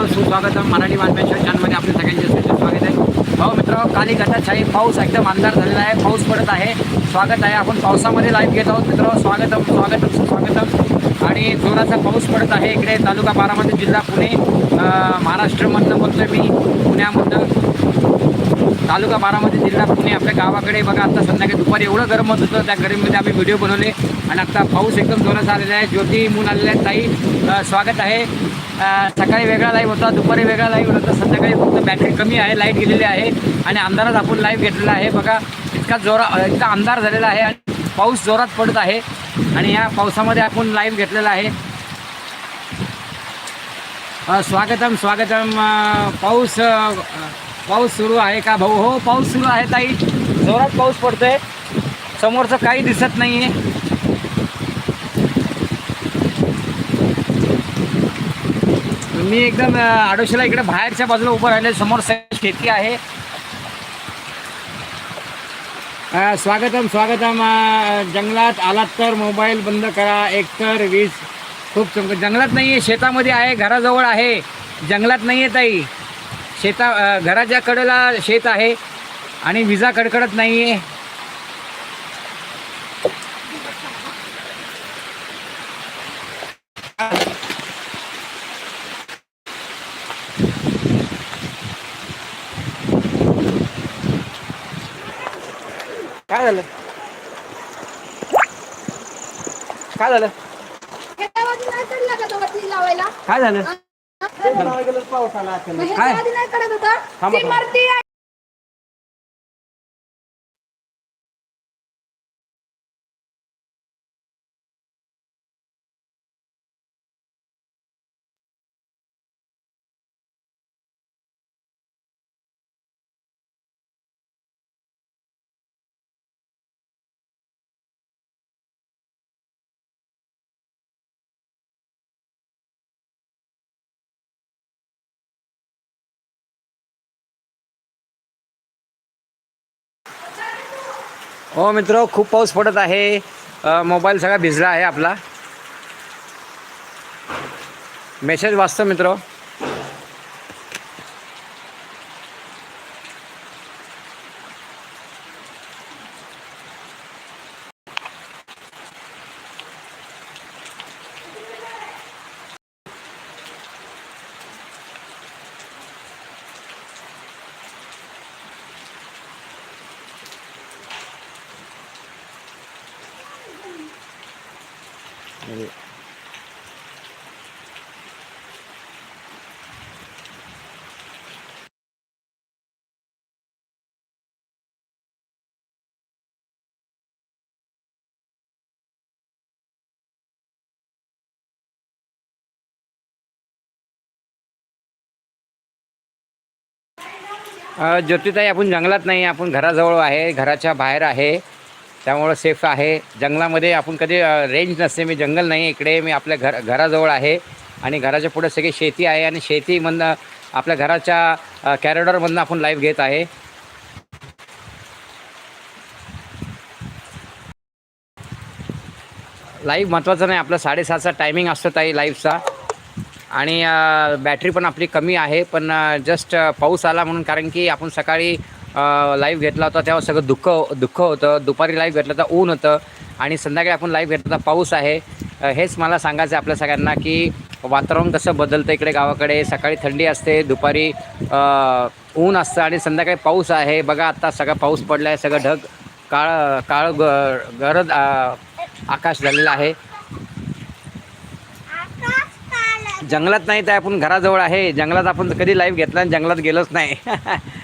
स्वागतम सुस्वागतम मराठी बातम्यांच्या चॅनलमध्ये आपले सगळ्यांचे सहर्ष स्वागत आहे. भाऊ मित्र काली घटाछाई पाऊस एकदम अंधार झालेला आहे. पाऊस पडत आहे. स्वागत आहे. आपण पावसामध्ये लाईव्ह घेत आहोत मित्र. स्वागतम स्वागतम सुस्वागतम. आणि जोराचा पाऊस पडत आहे. इकडे तालुका बारामती जिल्हा पुणे महाराष्ट्रमधनं बोलतोय मी. पुण्यामधनं. तालुका बारामती जिल्हा पुणे. आपल्या गावाकडे बघा आता संध्याकाळी दुपारी एवढं गरम होत होतं त्या गरमीमध्ये आम्ही व्हिडिओ बनवले. आणि आता पाऊस एकदम जोरात आलेला आहे. ज्योती मून आलेल्या आहे ताई. स्वागत आहे. सकाळी वेगळा लाईव्ह होता दुपारी वेगळा लाईव्ह होता. संध्याकाळी फक्त बॅटरी कमी आहे लाइट गेलेली आहे. आणि अंधारात आपण लाईव्ह घेतलेला आहे. बघा इतका जोरा इतका अंधार झालेला आहे आणि पाऊस जोरात पडत आहे. आणि या पावसामध्ये आपण लाईव्ह घेतलेला आहे. स्वागतम स्वागतम. पाऊस पाऊस सुरू आहे का भाऊ? हो पाऊस सुरू आहे ताई. जोरात पाऊस पडतोय. समोरचं काही दिसत नाही आहे मी एकदम आडोशीला इकडे बाहेरच्या बाजूला उभं राहिले समोर शेती आहे. स्वागतम स्वागतम. जंगलात आलात तर मोबाईल बंद करा. एकतर वीज खूप चमक जंगलात नाही आहे शेतामध्ये आहे घराजवळ आहे. जंगलात नाही आहे ताई. शेता घराच्या कडेला शेत आहे आणि विजा कडकडत नाही आहे काय झालं? काय झालं? ह्याच्यावरती नाही लावायला? काय झालं मग. मरती हो मित्र खूप पाऊस पडत आहे. मोबाईल सगळा भिजला आहे आपला. मेसेज वाचतो मित्र. अ, ज्योतिताई आपण जंगलात नाही आपण घराजवळ आहे घराच्या बाहेर आहे. त्यामुळं सेफ आहे. जंगलामध्ये आपण कधी रेंज नसते. मी जंगल नाही इकडे मी आपल्या घर घराजवळ आहे. आणि घराच्या पुढे सगळी शेती आहे आणि शेतीमधनं आपल्या घराच्या कॅरिडॉरमधनं आपण लाईव्ह घेत आहे. लाईव्ह महत्त्वाचं नाही. आपलं साडेसातचा टायमिंग असतो ताई लाईव्हचा आणि बॅटरी पण आपली कमी आहे. पण जस्ट पाऊस आला म्हणून कारण की आपण सकाळी लाईव्ह घेतला होता तेव्हा सगळं दुःख हो-, दुःख होतं. दुपारी लाईव्ह घेतलं तर ऊन होतं आणि संध्याकाळी आपण लाईव्ह घेतला तर पाऊस आहे. हेच मला सांगायचं आहे आपल्या सगळ्यांना की वातावरण कसं बदलतं इकडे गावाकडे. सकाळी थंडी असते दुपारी ऊन असतं आणि संध्याकाळी पाऊस आहे. बघा आत्ता सगळा पाऊस पडला आहे सगळं ढग काळ काळ ग गरज आकाश झालेलं आहे. जंगलात नाही तर आपण घराजवळ आहे. जंगलात आपण कधी लाईव्ह घेतला आणि जंगलात गेलोच नाही.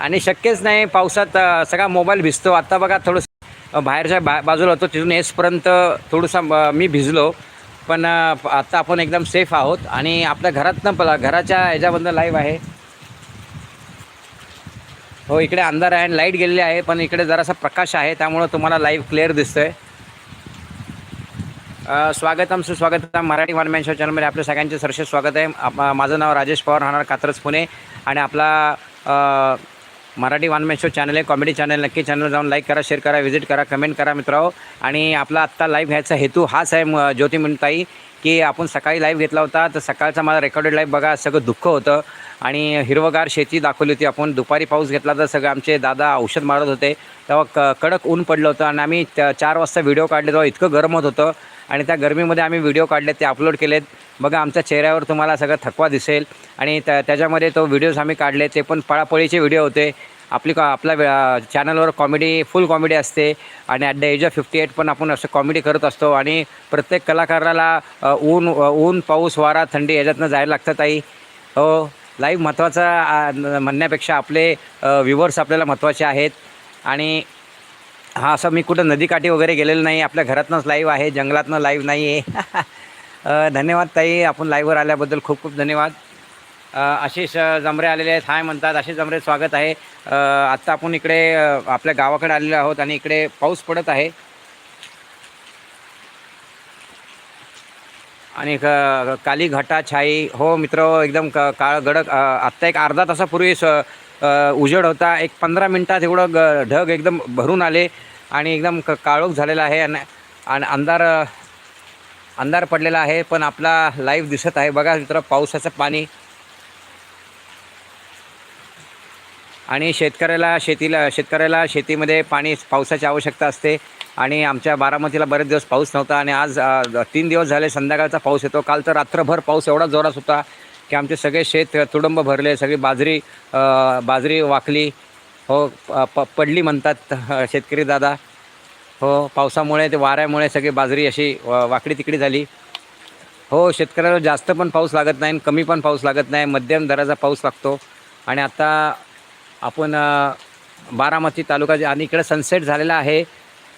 आणि शक्यच नाही पावसात सगळा मोबाईल भिजतो. आत्ता बघा थोडंसं बाहेरच्या बा बाजूला होतो तिथून येसपर्यंत थोडंसं मी भिजलो. पण आत्ता आपण एकदम सेफ आहोत आणि आपल्या घरातनं पला घराच्या ह्याच्यामधनं लाईव्ह आहे. हो इकडे अंधार आहे आणि लाइट गेलेली आहे पण इकडे जरासा प्रकाश आहे त्यामुळं तुम्हाला लाईव्ह क्लिअर दिसतं आहे स्वागतम सुस्वागतम. मराठी वनमॅन शो चॅनलमध्ये आपल्या सगळ्यांचे सरसे स्वागत आहे. माझं नाव राजेश पवार राहणार कात्रज पुणे. आणि आपला मराठी वन शो चॅनल आहे. कॉमेडी चॅनल नक्की चॅनल जाऊन लाईक करा शेअर करा व्हिजिट करा कमेंट करा मित्रांनो. आणि आपला आत्ता लाईव्ह घ्यायचा हेतू हाच आहे ज्योती ताई की आपण सकाळी लाईव्ह घेतला होता तर सकाळचा माझा रेकॉर्डेड लाईव्ह बघा सगळं दुःख होतं. आणि हिरवगार शेती दाखवली होती आपण. दुपारी पाऊस घेतला तर सगळं आमचे दादा औषध मारत होते. तेव्हा क कडक ऊन पडलं होतं आणि आम्ही त्या चार वाजता व्हिडिओ काढले तेव्हा इतकं गरम होत होतं. आणि त्या गरमीमध्ये आम्ही व्हिडिओ काढले ते अपलोड केलेत. बघा आमच्या चेहऱ्यावर तुम्हाला सगळं थकवा दिसेल. आणि त्या त्याच्यामध्ये तो व्हिडिओज आम्ही काढले ते पण पळापळीचे व्हिडिओ होते. आपली का आपल्या चॅनलवर कॉमेडी फुल कॉमेडी असते. आणि at the age of fifty eight पण आपण असं कॉमेडी करत असतो. आणि प्रत्येक कलाकाराला ऊन ऊन पाऊस वारा थंडी याच्यातनं जायला लागतं ताई. हो लाईव्ह महत्त्वाचा म्हणण्यापेक्षा आपले व्ह्युवर्स आपल्याला महत्त्वाचे आहेत. आणि हा असं मी कुठं नदीकाठी वगैरे गेलेलं नाही. आपल्या घरातनंच लाईव्ह आहे जंगलातनं लाईव्ह नाही आहे धन्यवाद ताई आपण लाईव्हवर आल्याबद्दल खूप खूप धन्यवाद. आशिष जमरे आलेले आहेत. हाय म्हणतात आशिष जमरे स्वागत आहे. आत्ता आपण इकडे आपल्या गावाकडे आलेलो आहोत आणि इकडे पाऊस पडत आहे. आणि क- काली घटा छाई. हो मित्र एकदम क काळ गडक आत्ता एक अर्धा तासापूर्वी स उजेड होता. एक पंधरा मिनटात एवढं ग ढग एकदम भरून आले आणि एकदम क काळोख झालेला आहे. आणि आणि अंधार अंधार पडलेला आहे पण आपला लाईव्ह दिसत आहे. बघा मित्र पावसाचं पाणी. आणि शेतकऱ्याला शेतीला शेतकऱ्याला शेतीमध्ये पाणी पावसाची आवश्यकता असते. आणि आमच्या बारामतीला बरेच दिवस पाऊस नव्हता आणि आज तीन दिवस झाले संध्याकाळचा पाऊस येतो. काल तर रात्रभर पाऊस एवढा जोरात होता की आमचे सगळे शेत तुडंब भरले सगळी बाजरी बाजरी वाकली हो प पडली म्हणतात शेतकरी दादा. हो पावसामुळे ते वाऱ्यामुळे सगळी बाजरी अशी वाकडी तिकडी झाली. हो शेतकऱ्याला जास्त पण पाऊस लागत नाही आणि कमी पण पाऊस लागत नाही मध्यम दराचा पाऊस लागतो. आणि आता आपण बारामती तालुका जे- आणि इकडे सनसेट झालेला आहे.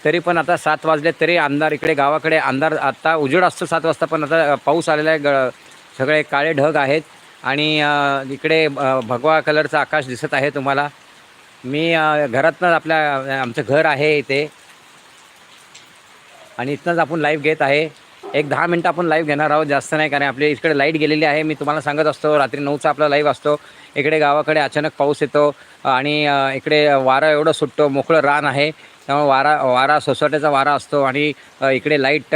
तरी पण आता सात वाजले तरी अंधार इकडे गावाकडे अंधार आता उजेड असतो सात वाजता पण आता पाऊस आलेला आहे ग सगळे काळे ढग आहेत. आणि इकडे भगवा कलरचं आकाश दिसत आहे तुम्हाला. मी अ, घरातनं आपल्या आमचं घर आहे इथे. आणि इथनंच आपण लाईव्ह घेत आहे. एक दहा मिनटं आपण लाईव्ह घेणार आहोत जास्त नाही कारण आपल्या इकडे लाइट गेलेली आहे. मी तुम्हाला सांगत असतो रात्री नऊचा आपला लाईव्ह असतो. इकडे गावाकडे अचानक पाऊस येतो. आणि इकडे वारा एवढं सुटतो मोकळं रान आहे. त्यामुळे वारा वारा सोसाट्याचा वारा असतो आणि इकडे लाइट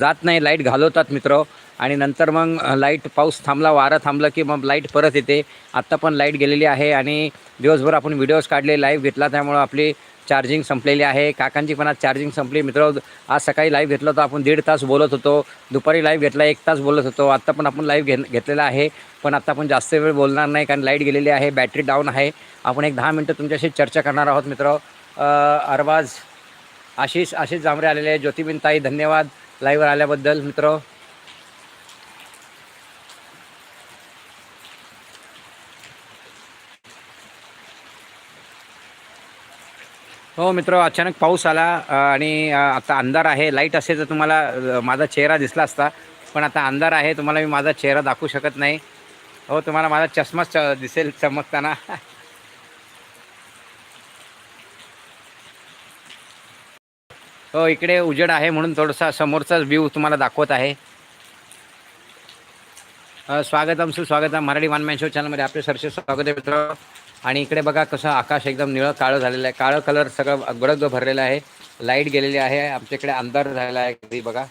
जात नाही लाइट घालवतात मित्र. आणि नंतर मग लाइट पाऊस थांबला वारं थांबलं की मग लाइट परत येते. आत्ता पण लाइट गेलेली आहे आणि दिवसभर आपण व्हिडिओज काढले लाईव्ह घेतला त्यामुळं आपली चार्जिंग संपलेली आहे. काकांची पण आज चार्जिंग संपली. मित्र आज सकाळी लाईव्ह घेतलं होतं आपण दीड तास बोलत होतो. दुपारी लाईव्ह घेतला एक तास बोलत होतो. आत्ता पण आपण लाईव्ह घे घेतलेला आहे. पण आत्ता आपण जास्त वेळ बोलणार नाही कारण लाइट गेलेली आहे बॅटरी डाऊन आहे. आपण एक दहा मिनटं तुमच्याशी चर्चा करणार आहोत मित्र. अरबाज आशिष आशिष जांभरे आलेले आहे ज्योतिबिन ताई धन्यवाद लाईव्हवर आल्याबद्दल मित्र. हो मित्र अचानक पाऊस आला आणि आता अंधार आहे. लाइट असेल तर तुम्हाला माझा चेहरा दिसला असता पण आता अंधार आहे तुम्हाला मी माझा चेहरा दाखवू शकत नाही. हो तुम्हाला माझा चष्माच च- दिसेल चमकताना. हो इकडे उजेड आहे म्हणून थोडासा समोरचाच व्ह्यू तुम्हाला दाखवत आहे. स्वागतम सुस्वागतम मराठी वन मॅन शो चॅनलमध्ये आपले सरसे स्वागत आहे मित्र. आणि इकडे बघा कसं आकाश एकदम निळं काळं झालेलं आहे. काळं कलर सगळं गडग भरलेलं आहे. लाइट गेलेली आहे. आमच्या इकडे अंधार झालेला आहे. कधी बघा.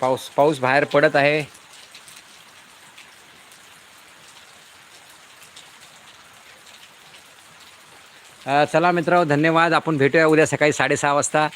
पाऊस पाऊस बाहेर पडत आहे. चला मित्र धन्यवाद. आपण भेटूया उद्या सकाळी साडेसहा वाजता.